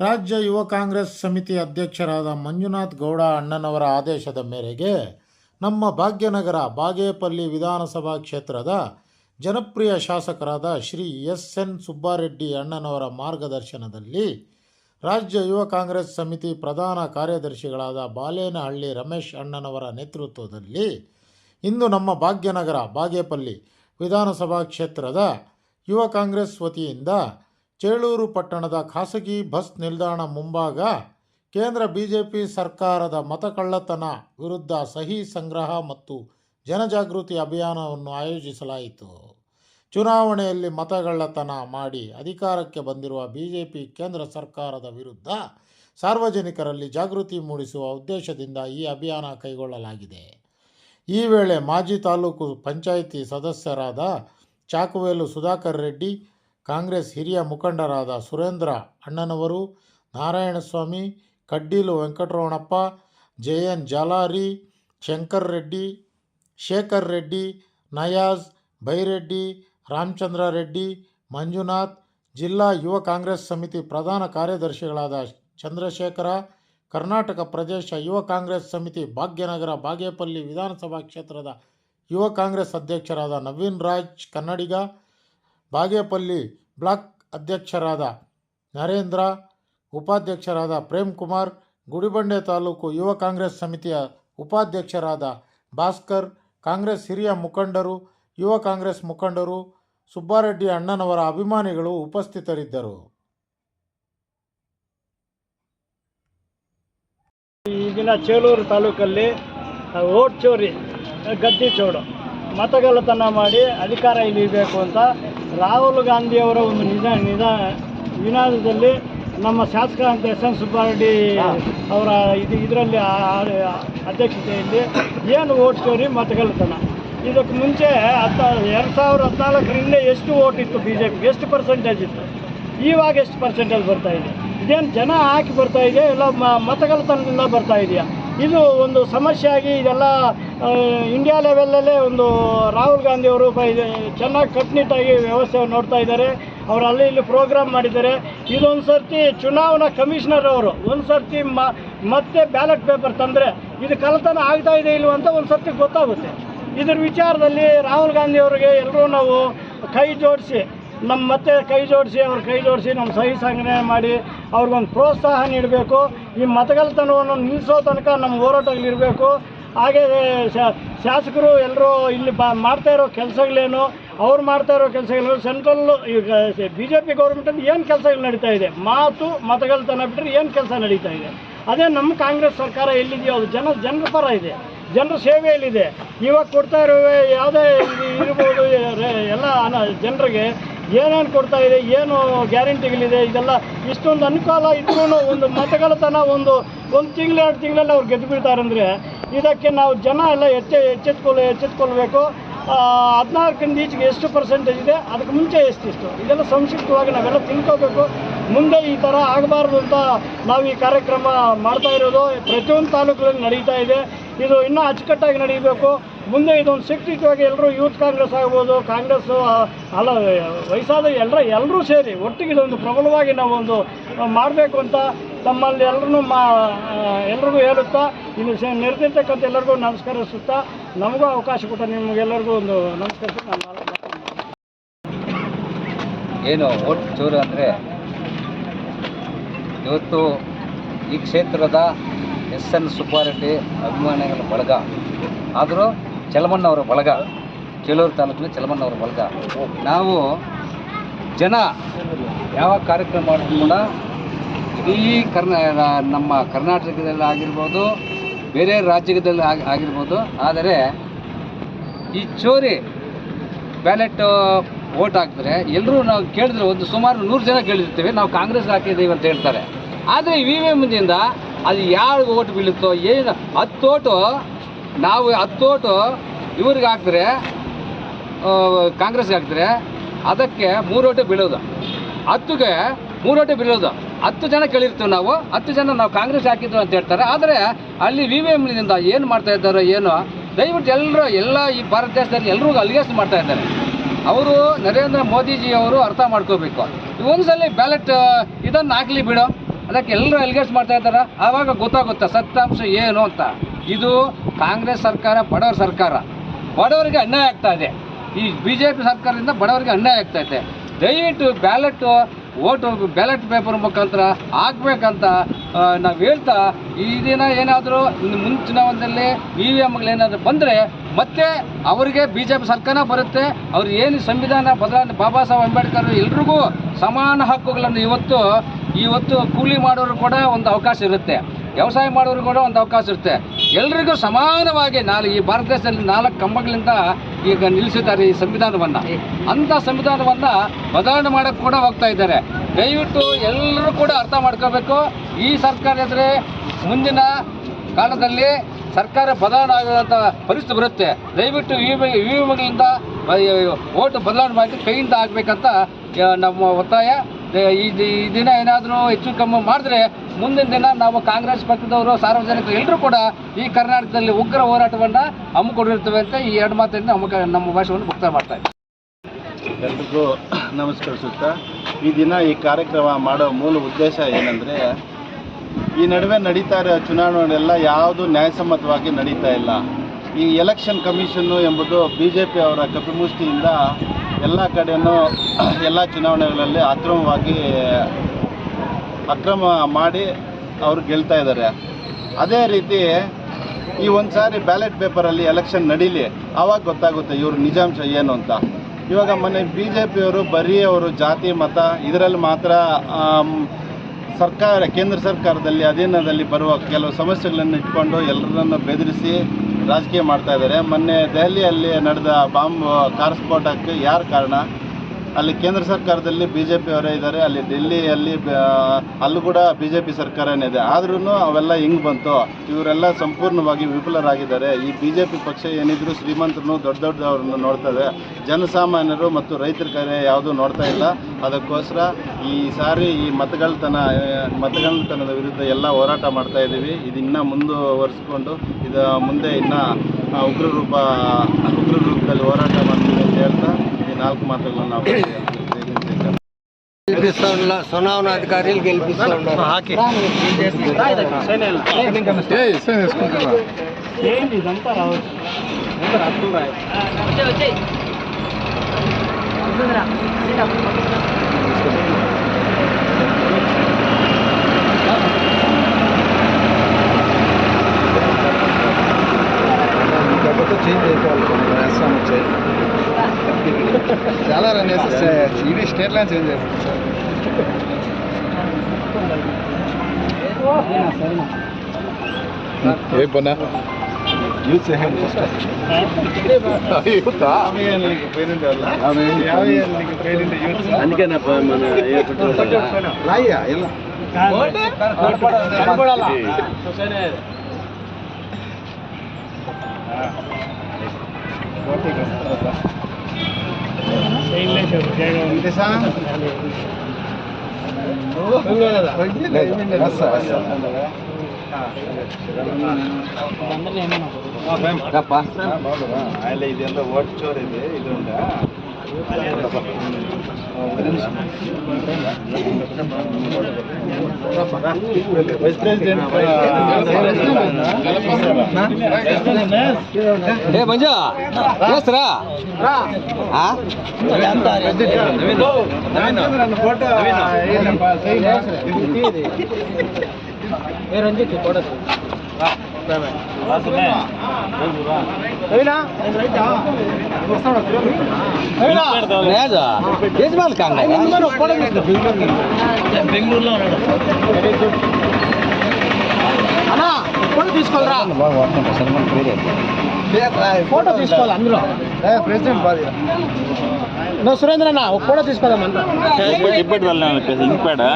ರಾಜ್ಯ ಯುವ ಕಾಂಗ್ರೆಸ್ ಸಮಿತಿ ಅಧ್ಯಕ್ಷರಾದ ಮಂಜುನಾಥ್ ಗೌಡ ಅಣ್ಣನವರ ಆದೇಶದ ಮೇರೆಗೆ ನಮ್ಮ ಭಾಗ್ಯನಗರ ಬಾಗೇಪಲ್ಲಿ ವಿಧಾನಸಭಾ ಕ್ಷೇತ್ರದ ಜನಪ್ರಿಯ ಶಾಸಕರಾದ ಶ್ರೀ ಎಸ್ ಎನ್ ಸುಬ್ಬಾರೆಡ್ಡಿ ಅಣ್ಣನವರ ಮಾರ್ಗದರ್ಶನದಲ್ಲಿ ರಾಜ್ಯ ಯುವ ಕಾಂಗ್ರೆಸ್ ಸಮಿತಿ ಪ್ರಧಾನ ಕಾರ್ಯದರ್ಶಿಗಳಾದ ಬಾಲೇನಹಳ್ಳಿ ರಮೇಶ್ ಅಣ್ಣನವರ ನೇತೃತ್ವದಲ್ಲಿ ಇಂದು ನಮ್ಮ ಭಾಗ್ಯನಗರ ಬಾಗೇಪಲ್ಲಿ ವಿಧಾನಸಭಾ ಕ್ಷೇತ್ರದ ಯುವ ಕಾಂಗ್ರೆಸ್ ವತಿಯಿಂದ ಚೇಳೂರು ಪಟ್ಟಣದ ಖಾಸಗಿ ಬಸ್ ನಿಲ್ದಾಣ ಮುಂಭಾಗ ಕೇಂದ್ರ ಬಿಜೆಪಿ ಸರ್ಕಾರದ ಮತಕಳ್ಳತನ ವಿರುದ್ಧ ಸಹಿ ಸಂಗ್ರಹ ಮತ್ತು ಜನಜಾಗೃತಿ ಅಭಿಯಾನವನ್ನು ಆಯೋಜಿಸಲಾಯಿತು. ಚುನಾವಣೆಯಲ್ಲಿ ಮತಗಳ್ಳತನ ಮಾಡಿ ಅಧಿಕಾರಕ್ಕೆ ಬಂದಿರುವ ಬಿಜೆಪಿ ಕೇಂದ್ರ ಸರ್ಕಾರದ ವಿರುದ್ಧ ಸಾರ್ವಜನಿಕರಲ್ಲಿ ಜಾಗೃತಿ ಮೂಡಿಸುವ ಉದ್ದೇಶದಿಂದ ಈ ಅಭಿಯಾನ ಕೈಗೊಳ್ಳಲಾಗಿದೆ. ಈ ವೇಳೆ ಮಾಜಿ ತಾಲೂಕು ಪಂಚಾಯಿತಿ ಸದಸ್ಯರಾದ ಚಾಕುವೇಲು ಸುಧಾಕರ್ ರೆಡ್ಡಿ ಕಾಂಗ್ರೆಸ್ ಹಿರಿಯ ಮುಖಂಡರಾದ ಸುರೇಂದ್ರ ಅಣ್ಣನವರು, ನಾರಾಯಣಸ್ವಾಮಿ, ಕಡ್ಡೀಲು ವೆಂಕಟರಮಣಪ್ಪ ಜೆ ಎನ್ ಜಾಲಾರಿ, ಶಂಕರ್ ರೆಡ್ಡಿ, ಶೇಖರ್ ರೆಡ್ಡಿ, ನಯಾಜ್, ಬೈರೆಡ್ಡಿ, ರಾಮಚಂದ್ರ ರೆಡ್ಡಿ, ಮಂಜುನಾಥ್, ಜಿಲ್ಲಾ ಯುವ ಕಾಂಗ್ರೆಸ್ ಸಮಿತಿ ಪ್ರಧಾನ ಕಾರ್ಯದರ್ಶಿಗಳಾದ ಚಂದ್ರಶೇಖರ, ಕರ್ನಾಟಕ ಪ್ರದೇಶ ಯುವ ಕಾಂಗ್ರೆಸ್ ಸಮಿತಿ ಭಾಗ್ಯನಗರ ಬಾಗೇಪಲ್ಲಿ ವಿಧಾನಸಭಾ ಕ್ಷೇತ್ರದ ಯುವ ಕಾಂಗ್ರೆಸ್ ಅಧ್ಯಕ್ಷರಾದ ನವೀನ್ ರಾಜ್ ಕನ್ನಡಿಗ ಬಾಗೇಪಲ್ಲಿ ಬ್ಲಾಕ್ ಅಧ್ಯಕ್ಷರಾದ ನರೇಂದ್ರ, ಉಪಾಧ್ಯಕ್ಷರಾದ ಪ್ರೇಮ್ ಕುಮಾರ್, ಗುಡಿಬಂಡೆ ತಾಲೂಕು ಯುವ ಕಾಂಗ್ರೆಸ್ ಸಮಿತಿಯ ಉಪಾಧ್ಯಕ್ಷರಾದ ಭಾಸ್ಕರ್, ಕಾಂಗ್ರೆಸ್ ಹಿರಿಯ ಮುಖಂಡರು, ಯುವ ಕಾಂಗ್ರೆಸ್ ಮುಖಂಡರು, ಸುಬ್ಬಾರೆಡ್ಡಿ ಅಣ್ಣನವರ ಅಭಿಮಾನಿಗಳು ಉಪಸ್ಥಿತರಿದ್ದರು. ಈಗಿನ ಚೇಲೂರು ತಾಲೂಕಲ್ಲಿ ಓಟ್ ಚೋರಿ, ಗದ್ದಿ ಚೋಡು ಮತಗಳ್ಳತನ ಮಾಡಿ ಅಧಿಕಾರ ಇಳಿಬೇಕು ಅಂತ ರಾಹುಲ್ ಗಾಂಧಿಯವರ ಒಂದು ನಿಧ ನಿಧ ನಿನಾದದಲ್ಲಿ ನಮ್ಮ ಶಾಸಕ ಅಂತ ಎಸ್ ಎನ್ ಸುಬ್ಬಾರೆಡ್ಡಿ ಅವರ ಇದು ಇದರಲ್ಲಿ ಅಧ್ಯಕ್ಷತೆಯಲ್ಲಿ ಏನು ಓಟ್ ಚೋರಿ ಮತಗಳ್ಳತನ ಇದಕ್ಕೆ ಮುಂಚೆ ಹತ್ತ ಎರಡು ಸಾವಿರದ ಹದಿನಾಲ್ಕರಿಂದ ಎಷ್ಟು ಓಟ್ ಇತ್ತು ಬಿ ಜೆ ಪಿಗೆ ಎಷ್ಟು ಪರ್ಸೆಂಟೇಜ್ ಇತ್ತು? ಇವಾಗ ಎಷ್ಟು ಪರ್ಸೆಂಟೇಜ್ ಬರ್ತಾ ಇದೆ? ಇದೇನು ಜನ ಹಾಕಿ ಬರ್ತಾ ಇದೆ ಎಲ್ಲ ಮ- ಮತಗಳ್ಳತನದಿಂದ ಬರ್ತಾ ಇದೆಯಾ? ಇದು ಒಂದು ಸಮಸ್ಯೆ ಆಗಿ ಇದೆಲ್ಲ ಇಂಡಿಯಾ ಲೆವೆಲಲ್ಲೇ ಒಂದು ರಾಹುಲ್ ಗಾಂಧಿ ಅವರು ಚೆನ್ನಾಗಿ ಕಟ್ಟುನಿಟ್ಟಾಗಿ ವ್ಯವಸ್ಥೆ ನೋಡ್ತಾ ಇದ್ದಾರೆ. ಅವರು ಅಲ್ಲಿ ಇಲ್ಲಿ ಪ್ರೋಗ್ರಾಮ್ ಮಾಡಿದ್ದಾರೆ. ಇದೊಂದು ಸರ್ತಿ ಚುನಾವಣಾ ಕಮಿಷನರ್ ಅವರು, ಒಂದು ಸರ್ತಿ ಮತ್ತೆ ಬ್ಯಾಲೆಟ್ ಪೇಪರ್ ತಂದರೆ ಇದು ಕಳ್ಳತನ ಆಗ್ತಾ ಇದೆ ಇಲ್ವ ಅಂತ ಒಂದು ಸರ್ತಿ ಗೊತ್ತಾಗುತ್ತೆ. ಇದ್ರ ವಿಚಾರದಲ್ಲಿ ರಾಹುಲ್ ಗಾಂಧಿ ಅವರಿಗೆ ಎಲ್ಲರೂ ನಾವು ಕೈ ಜೋಡಿಸಿ ನಮ್ಮ ಮತ್ತೆ ಕೈ ಜೋಡಿಸಿ, ಅವ್ರ ಕೈ ಜೋಡಿಸಿ ನಮ್ಮ ಸಹಿ ಸಂಗ್ರಹಣೆ ಮಾಡಿ, ಅವ್ರಿಗೊಂದು ಪ್ರೋತ್ಸಾಹ ನೀಡಬೇಕು. ಈ ಮತಗಳ್ತನವನ್ನು ನಿಲ್ಲಿಸೋ ತನಕ ನಮ್ಮ ಹೋರಾಟಗಳಿರಬೇಕು ಹಾಗೆ ಶಾಸಕರು ಎಲ್ಲರೂ ಇಲ್ಲಿ ಬಾ, ಮಾಡ್ತಾ ಇರೋ ಕೆಲಸಗಳೇನು, ಅವ್ರು ಮಾಡ್ತಾ ಇರೋ ಕೆಲಸಗಳು ಸೆಂಟ್ರಲ್ ಈಗ ಬಿ ಜೆ ಪಿ ಗೌರ್ಮೆಂಟಲ್ಲಿ ಏನು ಕೆಲಸಗಳು ನಡೀತಾ ಇದೆ? ಮಾತು ಮತಗಳ್ತನ ಬಿಟ್ಟರೆ ಏನು ಕೆಲಸ ನಡೀತಾ ಇದೆ? ಅದೇ ನಮ್ಮ ಕಾಂಗ್ರೆಸ್ ಸರ್ಕಾರ ಎಲ್ಲಿದೆಯೋ, ಅದು ಜನ, ಜನರ ಪರ ಇದೆ. ಜನರ ಸೇವೆಯಲ್ಲಿದೆ. ಇವಾಗ ಕೊಡ್ತಾ ಇರುವ ಯಾವುದೇ ಇರ್ಬೋದು, ಎಲ್ಲ ಜನರಿಗೆ ಏನೇನು ಕೊಡ್ತಾ ಇದೆ, ಏನು ಗ್ಯಾರಂಟಿಗಳಿದೆ ಇದೆಲ್ಲ ಇಷ್ಟೊಂದು ಅನುಕೂಲ ಇದ್ರೂ ಒಂದು ಮತಗಳತನ ಒಂದು ಒಂದು ತಿಂಗಳು, ಎರಡು ತಿಂಗಳಲ್ಲಿ ಅವ್ರು ಗೆದ್ದು ಬಿಡ್ತಾರೆ ಅಂದರೆ ಇದಕ್ಕೆ ನಾವು ಜನ ಎಲ್ಲ ಎಚ್ಚೆ ಎಚ್ಚೆತ್ಕೊಳ್ ಎಚ್ಚೆತ್ಕೊಳ್ಬೇಕು. ಹದಿನಾಲ್ಕರಿಂದ ಈಚೆಗೆ ಎಷ್ಟು ಪರ್ಸೆಂಟೇಜ್ ಇದೆ, ಅದಕ್ಕೆ ಮುಂಚೆ ಎಷ್ಟಿಷ್ಟು? ಇದೆಲ್ಲ ಸಂಕ್ಷಿಪ್ತವಾಗಿ ನಾವೆಲ್ಲ ತಿಳ್ಕೋಬೇಕು. ಮುಂದೆ ಈ ಥರ ಆಗಬಾರ್ದು ಅಂತ ನಾವು ಈ ಕಾರ್ಯಕ್ರಮ ಮಾಡ್ತಾ ಇರೋದು. ಪ್ರತಿಯೊಂದು ತಾಲೂಕಲ್ಲಿ ನಡೀತಾ ಇದೆ. ಇದು ಇನ್ನೂ ಅಚ್ಚುಕಟ್ಟಾಗಿ ನಡೀಬೇಕು ಮುಂದೆ ಇದೊಂದು ಶಿಕ್ಷಿತವಾಗಿ ಎಲ್ಲರೂ ಯೂತ್ ಕಾಂಗ್ರೆಸ್ ಆಗ್ಬೋದು, ಕಾಂಗ್ರೆಸ್ ಅಲ್ಲ, ವಯಸ್ಸಾದ ಎಲ್ಲರ, ಎಲ್ಲರೂ ಸೇರಿ ಒಟ್ಟಿಗೆ ಇದೊಂದು ಪ್ರಬಲವಾಗಿ ನಾವು ಒಂದು ಮಾಡಬೇಕು ಅಂತ ತಮ್ಮಲ್ಲಿ ಎಲ್ಲರೂ ಮಾ ಎಲ್ರಿಗೂ ಹೇಳುತ್ತಾ ಇಲ್ಲಿ ನೆರೆದಿರ್ತಕ್ಕಂಥ ಎಲ್ಲರಿಗೂ ನಮಸ್ಕರಿಸುತ್ತಾ, ನಮಗೂ ಅವಕಾಶ ಕೊಟ್ಟ ನಿಮಗೆಲ್ಲರಿಗೂ ಒಂದು ನಮಸ್ಕರಿಸಿ ಏನು, ಓಟ್ ಚೂರು ಅಂದರೆ ಇವತ್ತು ಈ ಕ್ಷೇತ್ರದ ಎಸ್ ಎನ್ ಸುಬ್ಬಾರೆಡ್ಡಿ ಅಭಿಮಾನಿಗಳ ಬಳಗ. ಆದರೂ ಚಲಮಣ್ಣವರ ಬಳಗ, ಚೇಳೂರು ತಾಲೂಕಿನ ಚಲಮಣ್ಣವರ ಬಳಗ. ನಾವು ಜನ ಯಾವ ಕಾರ್ಯಕ್ರಮ ಮಾಡಿದ್ರು ಕೂಡ ಇಡೀ ಕರ್ನಾ ನಮ್ಮ ಕರ್ನಾಟಕದಲ್ಲಿ ಆಗಿರ್ಬೋದು, ಬೇರೆ ರಾಜ್ಯದಲ್ಲಿ ಆಗಿ, ಆಗಿರ್ಬೋದು, ಆದರೆ ಈ ಚೋರಿ ಬ್ಯಾಲೆಟ್ ವೋಟ್ ಹಾಕಿದ್ರೆ ಎಲ್ಲರೂ ನಾವು ಕೇಳಿದ್ರೆ ಒಂದು ಸುಮಾರು ನೂರು ಜನ ಕೇಳಿರ್ತೀವಿ. ನಾವು ಕಾಂಗ್ರೆಸ್ ಹಾಕಿದ್ದೀವಿ ಅಂತ ಹೇಳ್ತಾರೆ. ಆದರೆ ವಿ ವಿ ಎಮ್ದಿಂದ ಅದು ಯಾರು ಓಟ್ ಬೀಳುತ್ತೋ ಏನು ಹತ್ತು ಓಟು ನಾವು ಹತ್ತು ಓಟು ಇವ್ರಿಗೆ ಹಾಕಿದ್ರೆ ಕಾಂಗ್ರೆಸ್ಗೆ ಹಾಕಿದ್ರೆ, ಅದಕ್ಕೆ ಮೂರು ಓಟೆ ಬೀಳೋದು. ಹತ್ತುಗೆ ಮೂರು ಓಟೆ ಬೀಳೋದು. ಹತ್ತು ಜನ ಕೇಳಿರ್ತೀವಿ ನಾವು, ಹತ್ತು ಜನ ನಾವು ಕಾಂಗ್ರೆಸ್ ಹಾಕಿದ್ರು ಅಂತ ಹೇಳ್ತಾರೆ. ಆದರೆ ಅಲ್ಲಿ ವಿ ವಿ ಎಮ್ನಿಂದ ಏನು ಮಾಡ್ತಾ ಇದ್ದಾರೋ ಏನೋ, ದಯವಿಟ್ಟು ಎಲ್ಲರೂ, ಎಲ್ಲ ಈ ಭಾರತ ದೇಶದಲ್ಲಿ ಎಲ್ಲರೂ ಅಲಿಗೇಸ್ ಮಾಡ್ತಾ ಇದ್ದಾರೆ. ಅವರು ನರೇಂದ್ರ ಮೋದಿಜಿ ಅವರು ಅರ್ಥ ಮಾಡ್ಕೋಬೇಕು. ಒಂದ್ಸಲಿ ಬ್ಯಾಲೆಟ್ ಇದನ್ನು ಹಾಕ್ಲಿ ಬಿಡು. ಅದಕ್ಕೆ ಎಲ್ಲರೂ ಎಲ್ಗೇಸ್ ಮಾಡ್ತಾ ಇದ್ದಾರೆ. ಆವಾಗ ಗೊತ್ತಾಗುತ್ತೆ ಸತ್ಯಾಂಶ ಏನು ಅಂತ. ಇದು ಕಾಂಗ್ರೆಸ್ ಸರ್ಕಾರ, ಬಡವರ ಸರ್ಕಾರ. ಬಡವರಿಗೆ ಅನ್ಯಾಯ ಆಗ್ತಾ ಇದೆ. ಈ ಬಿ ಜೆ ಪಿ ಸರ್ಕಾರದಿಂದ ಬಡವರಿಗೆ ಅನ್ಯಾಯ ಆಗ್ತಾ ಇದೆ. ದಯವಿಟ್ಟು ಬ್ಯಾಲೆಟ್, ಓಟು, ಬ್ಯಾಲೆಟ್ ಪೇಪರ್ ಮುಖಾಂತರ ಹಾಕ್ಬೇಕಂತ ನಾವು ಹೇಳ್ತಾ, ಈ ದಿನ ಏನಾದರೂ ಮುಂಚಿನ ಒಂದಲ್ಲಿ ಇ ವಿ ಎಮ್ಗಳೇನಾದರೂ ಬಂದರೆ ಮತ್ತೆ ಅವರಿಗೆ ಬಿ ಜೆ ಪಿ ಸರ್ಕಾರ ಬರುತ್ತೆ, ಅವ್ರು ಏನು ಸಂವಿಧಾನ ಬದಲಾವಣೆ ಬಾಬಾ ಸಾಹೇಬ್ ಅಂಬೇಡ್ಕರ್ ಎಲ್ರಿಗೂ ಸಮಾನ ಹಕ್ಕುಗಳನ್ನು ಇವತ್ತು ಇವತ್ತು ಕೂಲಿ ಮಾಡೋರು ಕೂಡ ಒಂದು ಅವಕಾಶ ಇರುತ್ತೆ. ವ್ಯವಸಾಯ ಮಾಡೋರು ಕೂಡ ಒಂದು ಅವಕಾಶ ಇರುತ್ತೆ. ಎಲ್ರಿಗೂ ಸಮಾನವಾಗಿ ನಾಲ್ಕು ಈ ಭಾರತ ದೇಶದಲ್ಲಿ ನಾಲ್ಕು ಕಂಬಗಳಿಂದ ಈಗ ನಿಲ್ಲಿಸಿದ್ದಾರೆ ಈ ಸಂವಿಧಾನವನ್ನು. ಅಂಥ ಸಂವಿಧಾನವನ್ನು ಬದಲಾವಣೆ ಮಾಡೋಕ್ಕೆ ಕೂಡ ಹೋಗ್ತಾ ಇದ್ದಾರೆ. ದಯವಿಟ್ಟು ಎಲ್ಲರೂ ಕೂಡ ಅರ್ಥ ಮಾಡ್ಕೋಬೇಕು. ಈ ಸರ್ಕಾರ ಎದುರೇ ಮುಂದಿನ ಕಾಲದಲ್ಲಿ ಸರ್ಕಾರ ಬದಲಾವಣೆ ಆಗುವಂಥ ಪರಿಸ್ಥಿತಿ ಬರುತ್ತೆ. ದಯವಿಟ್ಟು ವಿ ವಿ ಎಮ್ಗಳಿಂದ ಓಟು ಬದಲಾವಣೆ ಮಾಡಿ ಕೈಯಿಂದ ಆಗಬೇಕಂತ ನಮ್ಮ ಒತ್ತಾಯ. ಈ ದಿನ ಏನಾದರೂ ಹೆಚ್ಚು ಕಮ್ಮಿ ಮಾಡಿದ್ರೆ ಮುಂದಿನ ದಿನ ನಾವು ಕಾಂಗ್ರೆಸ್ ಪಕ್ಷದವರು, ಸಾರ್ವಜನಿಕರು ಎಲ್ಲರೂ ಕೂಡ ಈ ಕರ್ನಾಟಕದಲ್ಲಿ ಉಗ್ರ ಹೋರಾಟವನ್ನು ಹಮ್ಮಿಕೊಂಡಿರ್ತೇವೆ ಅಂತ ಈ ಎರಡು ಮಾತಿನಿಂದ ನಮ್ಮ ನಮ್ಮ ಭಾಷೆಯನ್ನು ಮುಕ್ತಾಯ ಮಾಡ್ತಾ ಇದ್ದೀವಿ ಎಲ್ರಿಗೂ ನಮಸ್ಕರಿಸುತ್ತಾ, ಈ ದಿನ ಈ ಕಾರ್ಯಕ್ರಮ ಮಾಡೋ ಮೂಲ ಉದ್ದೇಶ ಏನಂದರೆ ಈ ನಡುವೆ ನಡೀತಾ ಇರೋ ಚುನಾವಣೆಲ್ಲ ಯಾವುದು ನ್ಯಾಯಸಮ್ಮತವಾಗಿ ನಡೀತಾ ಇಲ್ಲ. ಈ ಎಲೆಕ್ಷನ್ ಕಮಿಷನ್ನು ಎಂಬುದು ಬಿ ಜೆ ಪಿ ಅವರ ಕಪಿಮುಷ್ಟಿಯಿಂದ ಎಲ್ಲ ಕಡೆಯೂ ಎಲ್ಲ ಚುನಾವಣೆಗಳಲ್ಲಿ ಅಕ್ರಮವಾಗಿ ಅಕ್ರಮ ಮಾಡಿ ಅವರು ಗೆಲ್ತಾ ಇದ್ದಾರೆ. ಅದೇ ರೀತಿ ಈ ಒಂದು ಸಾರಿ ಬ್ಯಾಲೆಟ್ ಪೇಪರಲ್ಲಿ ಎಲೆಕ್ಷನ್ ನಡೀಲಿ. ಆವಾಗ ಗೊತ್ತಾಗುತ್ತೆ ಇವರು ನಿಜಾಂಶ ಏನು ಅಂತ. ಇವಾಗ ಮೊನ್ನೆ ಬಿ ಜೆ ಪಿಯವರು ಬರೀ ಅವರು ಜಾತಿ, ಮತ, ಇದರಲ್ಲಿ ಮಾತ್ರ ಸರ್ಕಾರ, ಕೇಂದ್ರ ಸರ್ಕಾರದಲ್ಲಿ, ಅಧೀನದಲ್ಲಿ ಬರುವ ಕೆಲವು ಸಮಸ್ಯೆಗಳನ್ನು ಇಟ್ಕೊಂಡು ಎಲ್ಲರನ್ನು ಬೆದರಿಸಿ ರಾಜಕೀಯ ಮಾಡ್ತಾ ಇದ್ದಾರೆ. ಮೊನ್ನೆ ದೆಹಲಿಯಲ್ಲಿ ನಡೆದ ಬಾಂಬ್ ಕಾರ್ ಸ್ಫೋಟಕ್ಕೆ ಯಾರು ಕಾರಣ? ಅಲ್ಲಿ ಕೇಂದ್ರ ಸರ್ಕಾರದಲ್ಲಿ ಬಿ ಜೆ ಪಿಯವರೇ ಇದ್ದಾರೆ. ಅಲ್ಲಿ ಡೆಲ್ಲಿಯಲ್ಲಿ ಅಲ್ಲೂ ಕೂಡ ಬಿ ಜೆ ಪಿ ಸರ್ಕಾರನೇ ಇದೆ ಆದ್ರೂ ಅವೆಲ್ಲ ಹಿಂಗೆ ಬಂತು. ಇವರೆಲ್ಲ ಸಂಪೂರ್ಣವಾಗಿ ವಿಫಲರಾಗಿದ್ದಾರೆ. ಈ ಬಿ ಜೆ ಪಿ ಪಕ್ಷ ಏನಿದ್ರು ಶ್ರೀಮಂತರನ್ನು, ದೊಡ್ಡ ದೊಡ್ಡವ್ರನ್ನು ನೋಡ್ತದೆ. ಜನಸಾಮಾನ್ಯರು ಮತ್ತು ರೈತರ ಕರೆ ಯಾವುದೂ ನೋಡ್ತಾ ಇಲ್ಲ. ಅದಕ್ಕೋಸ್ಕರ ಈ ಸಾರಿ ಈ ಮತಗಳತನ ಮತಗಳತನದ ವಿರುದ್ಧ ಎಲ್ಲ ಹೋರಾಟ ಮಾಡ್ತಾ ಇದ್ದೀವಿ. ಇದು ಇನ್ನೂ ಮುಂದುವರಿಸ್ಕೊಂಡು, ಇದು ಮುಂದೆ ಇನ್ನೂ ಉಗ್ರ ರೂಪ ಉಗ್ರ ರೂಪದಲ್ಲಿ ಹೋರಾಟ నాలుగు మాత్రలు సునావన అధికారులు గెలిపిస్తూ ఉన్నారు. చేంజ్ అయిపోవాలి. చేస్తే ఇవి స్టేట్ లైన్ చేంజ్ అయిపోతుంది సార్ ఏ పనా యూజ్ చేయండి ఫస్ట్ అందుకే మన రాయ్యా ఇలా ఓకే ಇದೆಲ್ಲ ಒಟ್ಟು ಇದೆ ಇದರಿಂದ ಪ್ರೆಸಿಡೆಂಟ್ ಏ ಮಂಜು ಹೆಸ್ರಾ ಫೋಟೋ ಏನಪ್ಪ ಸೈನ್ యజమాని కాంగ్ బెంగళూరులో ఉన్నాడు. అన్నా ఫోటో తీసుకోవాలరా. ఫోటో తీసుకోవాలి అందులో ప్రెసిడెంట్ బాధ. సురేంద్ర అన్న ఫోటో తీసుకోదాం ఇప్పటి వెళ్ళాను ఇంపాడా